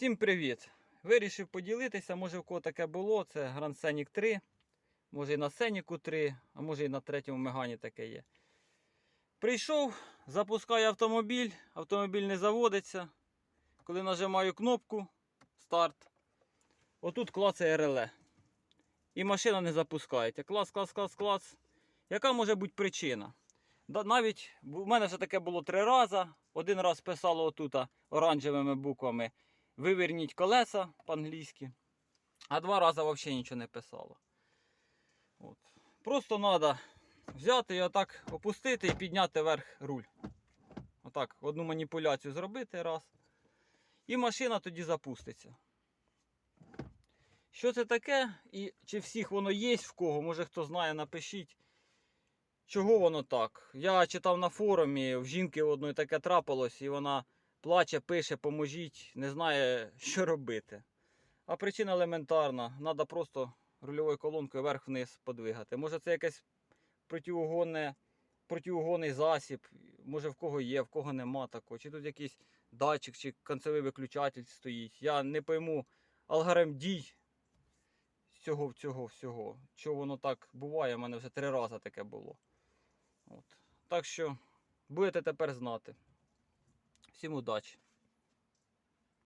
Всім привіт! Вирішив поділитися, може в кого таке було. Це Grand Scenic 3, може і на Scenic 3, а може і на третьому Мегані таке є. Прийшов, запускаю автомобіль, автомобіль не заводиться. Коли нажимаю кнопку старт, отут клацає реле. І машина не запускається. Клац, клац, клац, клац. Яка може бути причина? Навіть у мене вже таке було три рази. Один раз писало отут оранжевими буквами виверніть колеса по-англійськи. А два рази взагалі нічого не писало. От. Просто треба взяти і отак опустити і підняти вверх руль. Отак, одну маніпуляцію зробити раз. І машина тоді запуститься. Що це таке? І чи всіх воно є в кого? Може хто знає, напишіть. Чого воно так? Я читав на форумі, в жінки одної таке трапилось, і вона плаче, пише, поможіть, не знає, що робити. А причина елементарна. Треба просто рульовою колонкою вверх-вниз подвигати. Може це якесь протиугонне, протиугонний засіб, може в кого є, в кого нема такого. Чи тут якийсь датчик, чи концевий виключатель стоїть. Я не пойму алгоритм дій цього цього всього. Що воно так буває, у мене вже три рази таке було. От. Так що будете тепер знати. Всім удачі!